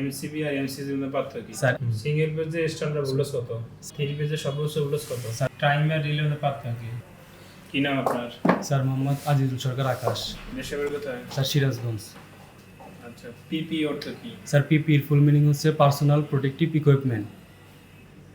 MCB আর এমসিসির মধ্যে পার্থক্য কি? স্যার। সিঙ্গেল পেজে স্ট্যান্ডার্ড ভোল্টেজ কত? থ্রি পেজে সর্বোচ্চ ভোল্টেজ কত? টাইম আর রিলে মধ্যে পার্থক্য কি? কি নাম আপনার? স্যার মোহাম্মদ আজিজুল সরকার আকাশ। দেশের কোথায়? স্যার সিরাজগঞ্জ। আচ্ছা পিপি অর্থ কি? স্যার পিপির ফুল মিনিং হচ্ছে পার্সোনাল প্রোটেক্টিভ ইকুইপমেন্ট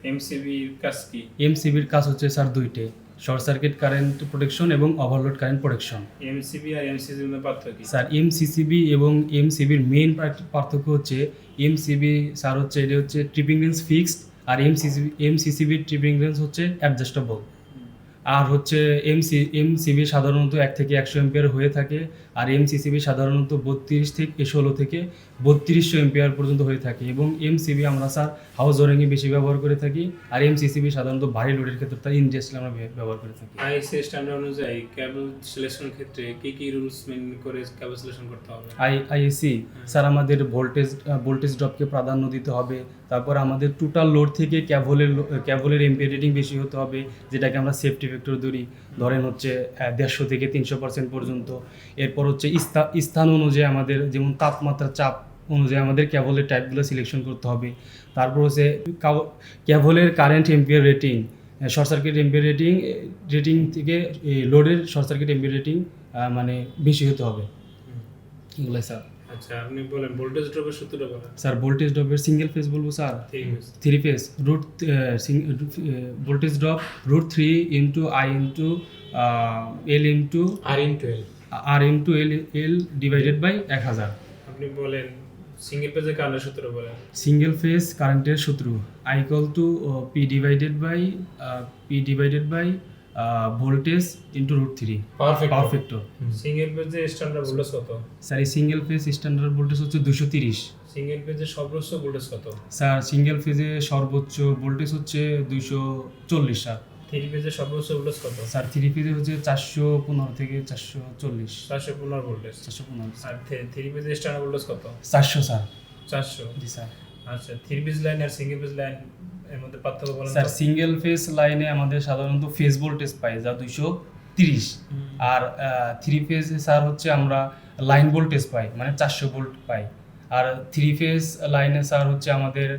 এমসিবির কাজ কি? এমসিবির কাজ হচ্ছে স্যার দুইটে। শর্ট সার্কিট কারেন্ট প্রোটেকশন এবং ওভারলোড কারেন্ট প্রোটেকশন। এমসিবি আর এমসিসির মধ্যে পার্থক্য কি? স্যার এমসিসিবি এবং এমসিবির মেইন পার্থক্য হচ্ছে এমসিবি স্যার হচ্ছে এটা হচ্ছে ট্রিপিং রেঞ্জ ফিক্সড আর এমসিসিবি এমসিসিবির ট্রিপিং রেঞ্জ হচ্ছে অ্যাডজাস্টেবল আর হচ্ছে এমসি এমসিবি সাধারণত এক থেকে একশো এম্পিয়ার হয়ে থাকে আর এমসিসিবি সাধারণত বত্রিশ থেকে ষোলো থেকে বত্রিশশো এম্পিয়ার পর্যন্ত হয়ে থাকে। এবং এমসিবি আমরা স্যার হাউস ওয়ারিংয়ে বেশি ব্যবহার করে থাকি আর এমসিসিবি সাধারণত ভারী লোডের ক্ষেত্রে তার ইন্ডাস্ট্রিয়াল আমরা ব্যবহার করে থাকি। আইসি স্ট্যান্ডার্ড অনুযায়ী কেবল সিলেকশনের ক্ষেত্রে কি কি রুলস মেন করে কেবল সিলেকশন করতে হবে? আই আইএসি স্যার আমাদের ভোল্টেজ ভোল্টেজ ড্রপকে প্রাধান্য দিতে হবে তারপর আমাদের টোটাল লোড থেকে ক্যাভলের ক্যাভলের এম্পিয়ার রেটিং বেশি হতে হবে যেটাকে আমরা সেফটি ফ্যাক্টর ধরি ধরেন হচ্ছে দেড়শো থেকে তিনশো পার্সেন্ট পর্যন্ত। এরপর হচ্ছে স্থা- স্থান অনুযায়ী আমাদের যেমন তাপমাত্রা চাপ অনুযায়ী আমাদের ক্যাবলের টাইপগুলো সিলেকশন করতে হবে। তারপর হচ্ছে ক্যাবলের current ampere rating short circuit ampere rating rating থেকে লোডের শর্ট সার্কিট এম্পিয়ার রেটিং মানে বেশি হতে হবে। এগুলাই স্যার। আচ্ছা আপনি বলেন ভোল্টেজ ড্রপের সূত্রটা বলেন। স্যার ভোল্টেজ ড্রপের সিঙ্গেল ফেজ বলব sir? Three phase root voltage drop root three into I into L into R in twelve R into L L divided by এক হাজার। আপনি বলেন সিঙ্গেল পেজে কারেন্টের সূত্র বলেন। সিঙ্গেল ফেজ কারেন্টের সূত্র I equal to P divided by P divided by voltage into root three perfect single পেজে স্ট্যান্ডার্ড ভোল্টেজ কত? স্যার এই সিঙ্গেল ফেজ স্ট্যান্ডার্ড ভোল্টেজ হচ্ছে দুশো তিরিশ। সিঙ্গেল পেজে সর্বোচ্চ ভোল্টেজ কত? স্যার সিঙ্গেল ফেজে সর্বোচ্চ ভোল্টেজ হচ্ছে দুইশো চল্লিশ স্যার থ্রি পেজে সর্বোচ্চ ভোল্টেজ কত? স্যার থ্রি ফেজে হচ্ছে চারশো পনেরো থেকে চারশো চল্লিশ। চারশো পনেরো ভোল্টেজ চারশো পনেরো আর থ্রি পেজে স্ট্যান্ডার্ড ভোল্টেজ কত? চারশো স্যার চারশো। জি স্যার আচ্ছা থ্রি পেজ লাইন আর সিঙ্গেল পেজ লাইন এর মধ্যে পার্থক্য বলেন স্যার সিঙ্গেল ফেজ লাইনে আমাদের সাধারণত ফেজ ভোল্টেজ পাই যা দুইশো তিরিশ। আর থ্রি ফেজ স্যার হচ্ছে আমরা লাইন ভোল্টেজ পাই মানে চারশো ভোল্ট পাই। আর থ্রি ফেজ লাইনে স্যার হচ্ছে আমাদের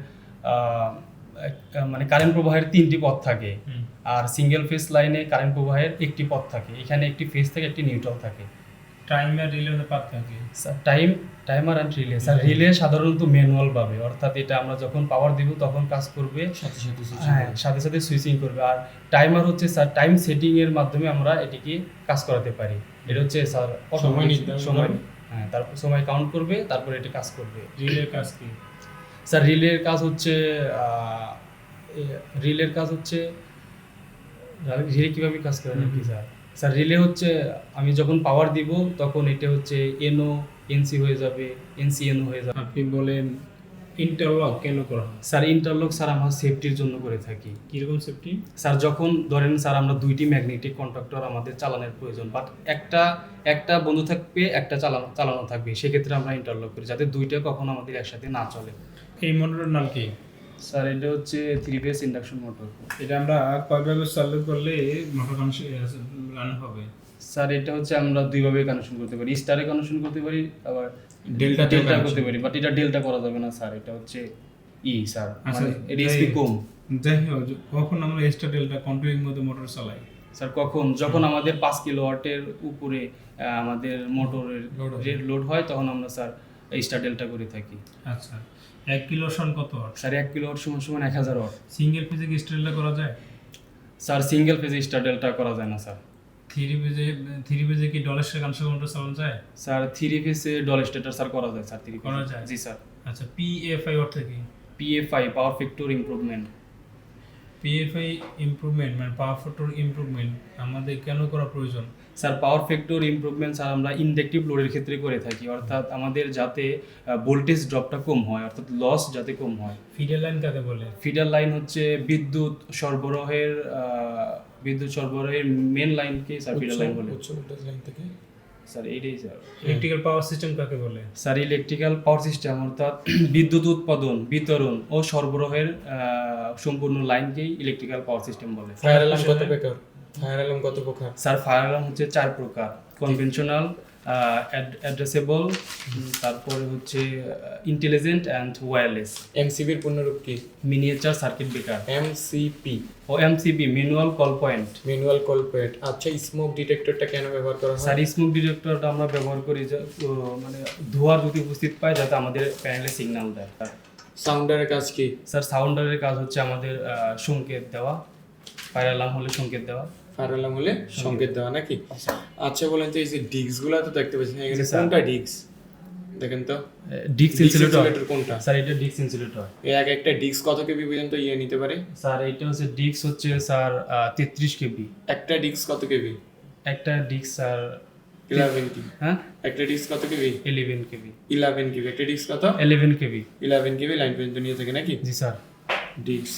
মানে কারেন্ট প্রবাহের তিনটি পথ থাকে। আর সিঙ্গেল ফেজ লাইনে কারেন্ট প্রবাহের একটি পথ থাকে। এখানে একটি ফেজ থেকে একটি নিউট্রাল থাকে। টাইম আর রিলে মধ্যে পার্থক্য? Sir time timer and relay sir relay সাধারণত ম্যানুয়াল ভাবে অর্থাৎ এটা আমরা যখন পাওয়ার দিব তখন কাজ করবে সাথে সাথে হ্যাঁ সাথে সাথে সুইচিং করবে। আর টাইমার হচ্ছে স্যার টাইম সেটিং এর মাধ্যমে আমরা এটিকে কাজ করাতে পারি। এটা হচ্ছে স্যার সময় সময় হ্যাঁ তারপর সময় কাউন্ট করবে তারপর এটি কাজ করবে। রিলের কাজ কি? স্যার রিলের কাজ হচ্ছে রিলের কাজ হচ্ছে রিলে কীভাবে কাজ করে নাকি স্যার? স্যার রিলে হচ্ছে আমি যখন পাওয়ার দিব তখন এটা হচ্ছে এনও এনসি হয়ে যাবে এনসি এনও হয়ে যাবে। আপনি বলেন ইন্টারলক কেন করা স্যার ইন্টারলক স্যার আমরা সেফটির জন্য করে থাকি। কীরকম সেফটি স্যার যখন ধরেন স্যার আমরা দুইটি ম্যাগনেটিক কন্ট্রাক্টর আমাদের চালানোর প্রয়োজন বাট একটা একটা বন্ধ থাকবে একটা চালানো চালানো থাকবে সেক্ষেত্রে আমরা ইন্টারলক করি যাতে দুইটা কখনো আমাদের একসাথে না চলে। এই মোটরের নাম কি? স্যার এটা হচ্ছে থ্রি ফেজ ইন্ডাকশন মোটর এটা আমরা কয়ভাবে চালু করলে মোটর রান হবে। স্যার এটা হচ্ছে আমরা দুইভাবে কানেকশন করতে পারি। স্টারে কানেকশন করতে পারি আবার ডেল্টা ডেল্টা করতে পারি। বাট এটা ডেল্টা করা যাবে না স্যার এটা হচ্ছে ই স্যার। আচ্ছা, মানে স্পি কম। যাই হোক কখন আমরা এক্সট্রা ডেল্টা কন্ট্রোলিং মধ্যে মোটর চালাই? স্যার কখন? যখন আমাদের পাঁচ কিলো ওয়াটের উপরে আমাদের মোটরের লোড হয় তখন আমরা স্যার স্টার ডেল্টা করে থাকি। আচ্ছা এক কিলো সন কত স্যার এক কিলো ওয়াট সমান সমান এক হাজার ওয়াট সিঙ্গেল ফেজে কি স্টার ডেল্টা করা যায়? স্যার সিঙ্গেল ফেজে স্টার ডেল্টা করা যায় না স্যার। থ্রি ফেজে থ্রি ফেজে কি ডলার মোটর চালানো যায়? স্যার থ্রি ফেজে ডল স্টেটার স্যার করা যায় স্যার থ্রি করা যায়? জি স্যার। আচ্ছা পি এফ পিএফআই অর্থ কি? PFI power factor improvement PFI improvement মানে পাওয়ার ফ্যাক্টর ইমপ্রুভমেন্ট আমাদের কেন করা প্রয়োজন? Sir power factor improvement sir আমরা ইনডাকটিভ লোডের ক্ষেত্রে করে থাকি। অর্থাৎ আমাদের যাতে ভোল্টেজ ড্রপটা কম হয় অর্থাৎ লস যাতে কম হয়। ফিডার লাইন কাকে বলে? ফিডার লাইন হচ্ছে বিদ্যুৎ সরবরাহের বিদ্যুৎ সরবরাহের মেন লাইনকে স্যার ফিডার লাইন বলে। উচ্চ ভোল্টেজ লাইন থেকে স্যার এইটাই স্যার। ইলেকট্রিক্যাল পাওয়ার সিস্টেম কাকে বলে? স্যার ইলেকট্রিক্যাল পাওয়ার সিস্টেম অর্থাৎ বিদ্যুৎ উৎপাদন বিতরণ ও সরবরাহের আহ, সম্পূর্ণ লাইনকেই ইলেকট্রিক্যাল পাওয়ার সিস্টেম বলে। ফায়ার অ্যালার্ম কত প্রকার? ফায়ার অ্যালার্ম কত প্রকার? স্যার ফায়ার অ্যালার্ম হচ্ছে চার প্রকার। কনভেনশনাল অ্যাড্রেসেবল তারপরে হচ্ছে ইন্টেলিজেন্ট অ্যান্ড ওয়্যারলেস এমসিবির পূর্ণরূপ কি? মিনিয়েচার সার্কিট ব্রেকার এমসিপি ও MCB manual call point manual কলপেট আচ্ছা স্মোক ডিটেক্টরটা কেন ব্যবহার করা হয়? স্যার স্মোক ডিটেক্টরটা আমরা ব্যবহার করি মানে ধোঁয়া যদি উপস্থিত পায় যাতে আমাদের প্যানেলে সিগন্যাল দেয়। সাউন্ডারের কাজ কি? স্যার সাউন্ডারের কাজ হচ্ছে আমাদের সংকেত দেওয়া। ফায়ার অ্যালার্ম হলে সংকেত দেওয়া। অ্যালার্ম হলে সংকেত দেওয়া নাকি? আচ্ছা। বলেন তো এই যে ডিস্কগুলো তো দেখতে পাচ্ছেন এখানে কোনটা ডিস্ক? দেখেন তো। ডিক্স ইনসুলেটর। কোনটা? স্যার এটা ডিক্স ইনসুলেটর। এই এক একটা ডিস্ক কত কেবি পর্যন্ত ইয়ে নিতে পারে? স্যার এটা হচ্ছে ডিক্স হচ্ছে স্যার তেত্রিশ কেবি। একটা ডিস্ক কত কেবি? একটা ডিক্স স্যার ইলেভেন কেবি হ্যাঁ? একটা ডিস্ক কত কেবি? Eleven KV. ইলেভেন কেবি। একটা ডিস্ক কত? Eleven KV. Eleven KV line পর্যন্ত নিয়ে থাকে নাকি? জি স্যার। ডিস্ক।